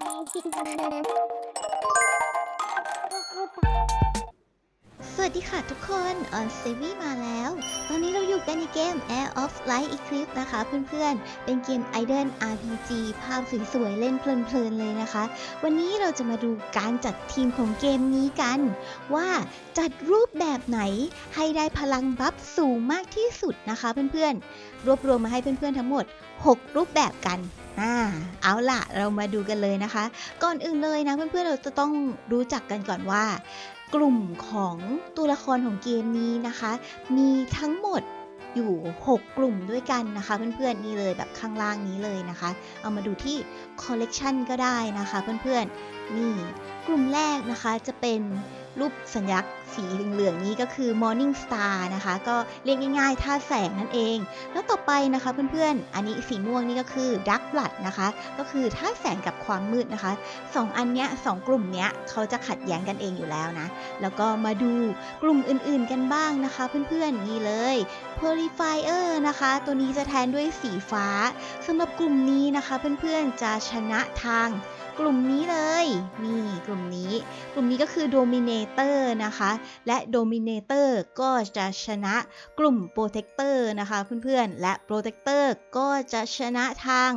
എന്താണ് สวัสดีค่ะทุกคนออนเซวีมาแล้ว ตอนนี้เราอยู่กันในเกม Air of Light Eclipse นะคะเพื่อนๆ เป็นเกม Idol RPG ภาพสวยๆ เล่นเพลินๆเลยนะคะ วันนี้เราจะมาดูการจัดทีมของเกมนี้กัน ว่าจัดรูปแบบไหนให้ได้พลังบัฟสูงมากที่สุดนะคะเพื่อนๆ รวบรวมมาให้เพื่อนๆทั้งหมด 6 รูปแบบกันอ่าเอาล่ะ เรามาดูกันเลยนะคะ ก่อนอื่นเลยนะเพื่อนๆ เราจะต้องรู้จักกันก่อนว่า กลุ่มของตัวละครของเกมนี้นะคะ มีทั้งหมดอยู่ 6 กลุ่มด้วยกันนะคะเพื่อนๆนี่เลยแบบข้างล่างนี้เลยนะคะ เอามาดูที่คอลเลกชันก็ได้นะคะเพื่อนๆนี่กลุ่มแรกนะคะจะเป็น รูปสัญลักษณ์สีเหลืองๆนี้ก็คือ Morning Star นะคะ ก็เรียกง่ายๆท่าแสงนั่นเอง แล้วต่อไปนะคะเพื่อนๆ อันนี้สีม่วงนี่ก็คือ Dark Blood นะคะ ก็คือท่าแสงกับความมืดนะคะสองอันเนี้ยสองกลุ่มเนี้ยเขาจะขัดแย้งกันเองอยู่แล้วนะ แล้วก็มาดูกลุ่มอื่นๆกันบ้างนะคะเพื่อนๆ นี่เลย Purifier นะคะ ตัวนี้จะแทนด้วยสีฟ้าสำหรับกลุ่มนี้นะคะเพื่อนๆจะชนะทาง กลุ่มนี้เลย นี่กลุ่มนี้ กลุ่มนี้ก็คือ Dominator นะคะ และ Dominator ก็จะชนะกลุ่ม Protector นะคะเพื่อนๆ และ Protector ก็จะชนะทาง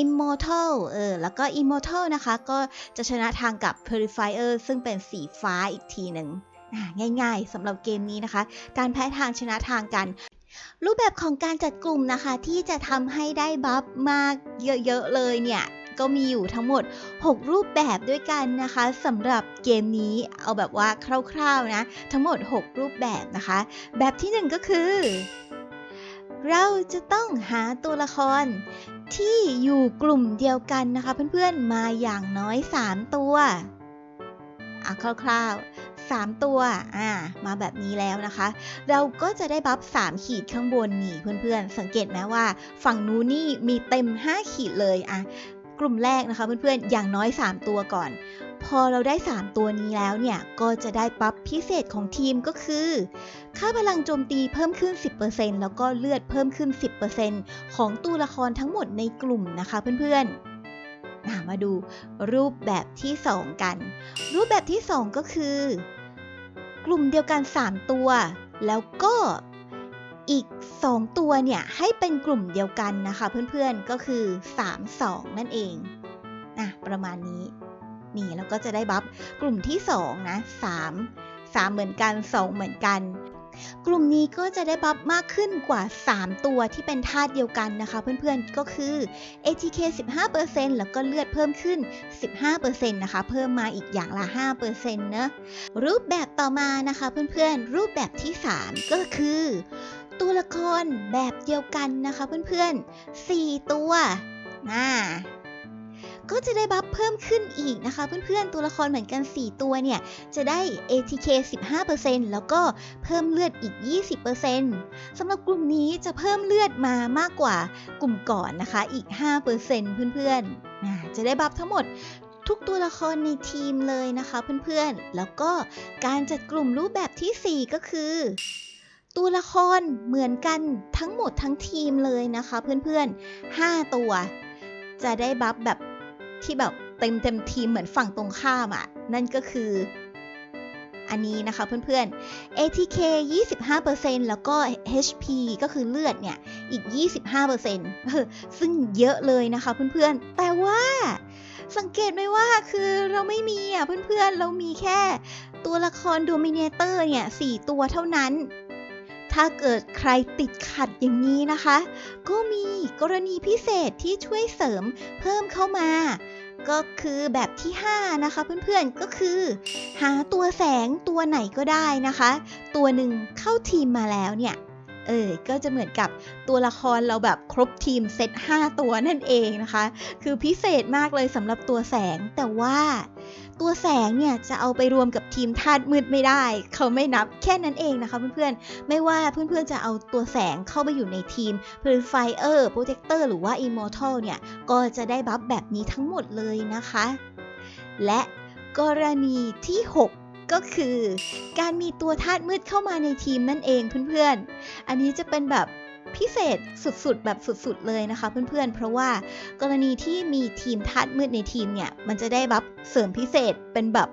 Immortal เออ แล้วก็ Immortal นะคะก็จะชนะทางกับ Purifier ซึ่งเป็นสีฟ้าอีกทีหนึ่งอะง่ายๆสำหรับเกมนี้นะคะ การแพ้ทางชนะทางกันรูปแบบของการจัดกลุ่มนะคะที่จะทำให้ได้บัฟมากเยอะๆเลยเนี่ย ก็มีอยู่ทั้งหมด 6 รูปแบบด้วยกันนะคะสำหรับเกมนี้เอาแบบว่าคร่าวๆนะทั้งหมด 6 รูปแบบนะคะ แบบที่ 1 ก็คือ เราจะต้องหาตัวละครที่อยู่กลุ่มเดียวกันนะคะเพื่อนๆมาอย่างน้อย 3 ตัวอะคร่าวๆ3 ตัว อ่า มาแบบนี้แล้วนะคะ เราก็จะได้บัฟ 3 ขีดข้างบนนี่เพื่อนๆ สังเกตไหมว่า ฝั่งนู้นนี่มีเต็ม 5 ขีดเลย อะ กลุ่มแรกนะคะเพื่อนๆอย่างน้อย 3 ตัวก่อน พอเราได้ 3 ตัวนี้แล้วเนี่ย ก็จะได้บัฟพิเศษของทีมก็คือ ค่าพลังโจมตีเพิ่มขึ้น 10%แล้วก็เลือดเพิ่มขึ้น 10%ของตัวละครทั้งหมดในกลุ่มนะคะเพื่อนๆอะมาดูรูปแบบที่ 2 กัน รูปแบบที่ 2 ก็คือ กลุ่มเดียวกัน 3 ตัว แล้วก็ อีก 2 ตัวเนี่ยให้เป็นกลุ่มเดียวกันนะคะเพื่อนๆก็คือ 3 2 นั่นเองนะประมาณนี้นี่แล้วก็จะได้บัฟกลุ่มที่2นะ3 3 เหมือนกัน 2 เหมือนกัน กลุ่มนี้ก็จะได้บัฟมากขึ้นกว่า 3 ตัวที่เป็นธาตุเดียวกันนะคะ เพื่อนๆก็คือ ATK 15%แล้วก็เลือดเพิ่มขึ้น 15%นะคะ เพิ่มมาอีกอย่างละ 5%เนะรูปแบบต่อมานะคะ เพื่อนๆรูปแบบที่ 3 ก็คือ ตัวละครแบบเดียวกันนะคะเพื่อนๆ 4 ตัวน่าก็จะได้บัฟเพิ่มขึ้นอีกนะคะเพื่อนๆ ตัวละครเหมือนกัน 4 ตัวเนี่ย จะได้ ATK 15%แล้วก็เพิ่มเลือดอีก 20%สำหรับกลุ่มนี้จะเพิ่มเลือดมามากกว่ากลุ่มก่อนนะคะอีก 5%เพื่อนๆน่าจะได้บัฟทั้งหมดทุกตัวละครในทีมเลยนะคะเพื่อนๆ แล้วก็การจัดกลุ่มรูปแบบทีสี่4 ก็คือ ตัวละครเหมือนกันทั้งหมดทั้งทีมเลยนะคะ เพื่อนๆ 5 ตัว จะได้บัฟแบบที่แบบเต็มเต็มทีมเหมือนฝั่งตรงข้ามอะ่ะ นั่นก็คือ อันนี้นะคะเพื่อนๆ ATK 25%แล้วก็ HP ก็คือเลือดเนี่ย อีก 25%เออซึ่งเยอะเลยนะคะเพื่อนๆ แต่ว่าสังเกตไหมว่าคือเราไม่มีอะเพื่อนๆ เรามีแค่ตัวละครโดมิเนเตอร์เนี่ย4ตัวเท่านั้น ถ้าเกิดใครติดขัดอย่างนี้นะคะ ก็มีกรณีพิเศษที่ช่วยเสริมเพิ่มเข้ามา ก็คือแบบที่ 5 นะคะเพื่อนๆก็คือ หาตัวแสงตัวไหนก็ได้นะคะ ตัวหนึ่งเข้าทีมมาแล้วเนี่ยเออ ก็จะเหมือนกับตัวละครเราแบบครบทีมเซต5ตัวนั่นเองนะคะ คือพิเศษมากเลยสำหรับตัวแสงแต่ว่า ตัวแสงเนี่ยจะเอาไปรวมกับทีมธาตุมืดไม่ได้ เขาไม่นับแค่นั้นเองนะคะเพื่อนๆ ไม่ว่าเพื่อนๆจะเอาตัวแสงเข้าไปอยู่ในทีม Purifier Protector หรือว่า Immortal เนี่ย ก็จะได้บัฟแบบนี้ทั้งหมดเลยนะคะ และกรณีที่ 6ก็คือการมีตัวธาตุมืดเข้ามาในทีมนั่นเองเพื่อนๆ อันนี้จะเป็นแบบ พิเศษสุดๆ แบบสุดๆ เลยนะคะเพื่อนๆ เพราะว่ากรณีที่มีทีมธาตุมืดในทีมเนี่ย มันจะได้บัฟเสริมพิเศษเป็นแบบ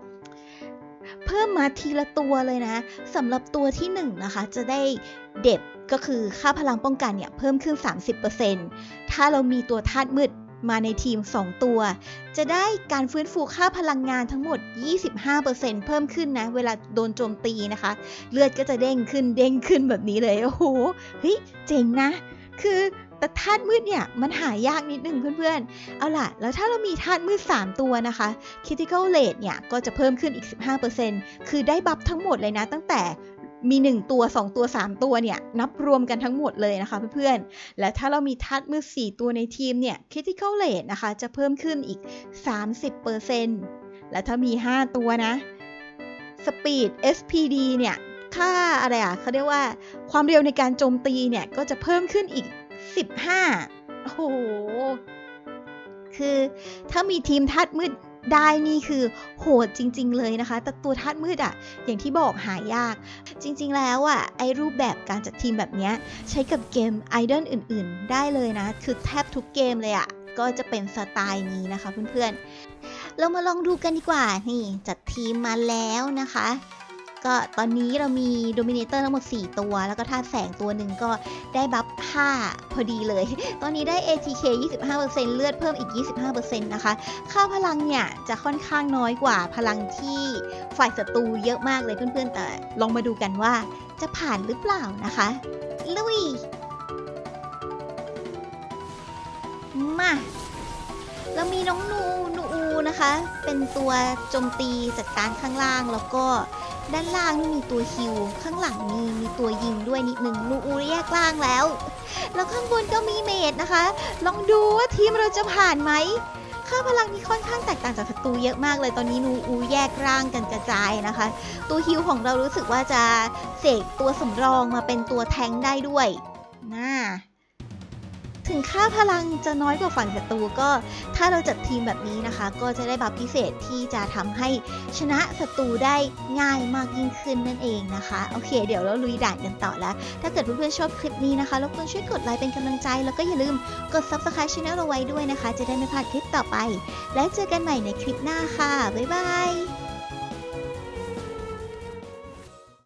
เพิ่มมาทีละตัวเลยนะสำหรับตัวที่1นะคะจะได้เด็บก็คือค่าพลังป้องกันเนี่ยเพิ่มขึ้น 30%ถ้าเรามีตัวธาตุมืด มาในทีม 2 ตัว จะได้การฟื้นฟูค่าพลังงานทั้งหมด 25%เพิ่มขึ้นนะ เวลาโดนโจมตีนะคะ เลือดก็จะเด้งขึ้นเด้งขึ้นแบบนี้เลย โอ้โห เฮ้ย เจ๋งนะ คือแต่ธาตุมืดเนี่ยมันหายากนิดนึงเพื่อนๆ เอาล่ะ แล้วถ้าเรามีธาตุมืด 3 ตัวนะคะ critical rate เนี่ยก็จะเพิ่มขึ้นอีก 15%คือได้บัฟทั้งหมดเลยนะตั้งแต่ มี 1 ตัว 2 ตัว 3 ตัวเนี่ย นับรวมกันทั้งหมดเลยนะคะเพื่อนๆ และถ้าเรามีธาตุมืด4ตัวในทีมเนี่ย critical rate นะคะ จะเพิ่มขึ้นอีก 30%และถ้ามี 5 ตัวนะ speed SPD เนี่ย ค่าอะไรอะเขาเรียกว่าความเร็วในการโจมตีเนี่ย ก็จะเพิ่มขึ้นอีก 15 โอ้โห คือถ้ามีทีมธาตุมืด ได้นี่คือโหดจริง ๆ เลยนะคะ แต่ตัวธาตุมืดอะอย่างที่บอกหายาก จริง ๆ แล้วอะไอรูปแบบการจัดทีมแบบนี้ใช้กับเกมไอดอลอื่น ๆ ได้เลยนะ คือแทบทุกเกมเลยอะก็จะเป็นสไตล์นี้นะคะเพื่อนๆ เรามาลองดูกันดีกว่า นี่จัดทีมมาแล้วนะคะ ก็ตอนนี้เรามีโดมิเนเตอร์ทั้งหมด 4 ตัว แล้วก็ธาตุแสงตัวหนึ่งก็ได้บัฟ5พอดีเลย ตอนนี้ได้ ATK 25%เลือดเพิ่มอีก 25%นะคะ ค่าพลังเนี่ย จะค่อนข้างน้อยกว่าพลังที่ฝ่ายศัตรูเยอะมากเลยเพื่อนๆ แต่ลองมาดูกันว่าจะผ่านหรือเปล่านะคะ ลุย มาเรามีน้องนูนูอูนะคะ เป็นตัวโจมตีจัดการข้างล่างแล้วก็ ด้านล่างนี่มีตัวฮิว ข้างหลังมีมีตัวยิงด้วยนิดนึงนูอูแยกล่างแล้ว แล้วข้างบนก็มีเมดนะคะ ลองดูว่าทีมเราจะผ่านไหมค่าพลังนี้ค่อนข้างแตกต่างจากศัตรูเยอะมากเลยตอนนี้นูอูแยกร่างกันกระจายนะคะ ตัวฮิวของเรารู้สึกว่าจะเสกตัวสำรองมาเป็นตัวแทงได้ด้วยน่า ถึงค่าพลังจะน้อยกว่าฝั่งศัตรูก็ ถ้าเราจัดทีมแบบนี้นะคะ ก็จะได้บัฟพิเศษที่จะทำให้ชนะศัตรูได้ง่ายมากยิ่งขึ้นนั่นเองนะคะโอเค เดี๋ยวเราลุยด่านกันต่อแล้ว ถ้าเกิดเพื่อนๆชอบคลิปนี้นะคะรบกวนช่วยกดไลค์เป็นกำลังใจ แล้วก็อย่าลืมกด subscribe channel เราไว้ด้วยนะคะ จะได้ไม่พลาดคลิปต่อไป และเจอกันใหม่ในคลิปหน้าค่ะบ๊ายบาย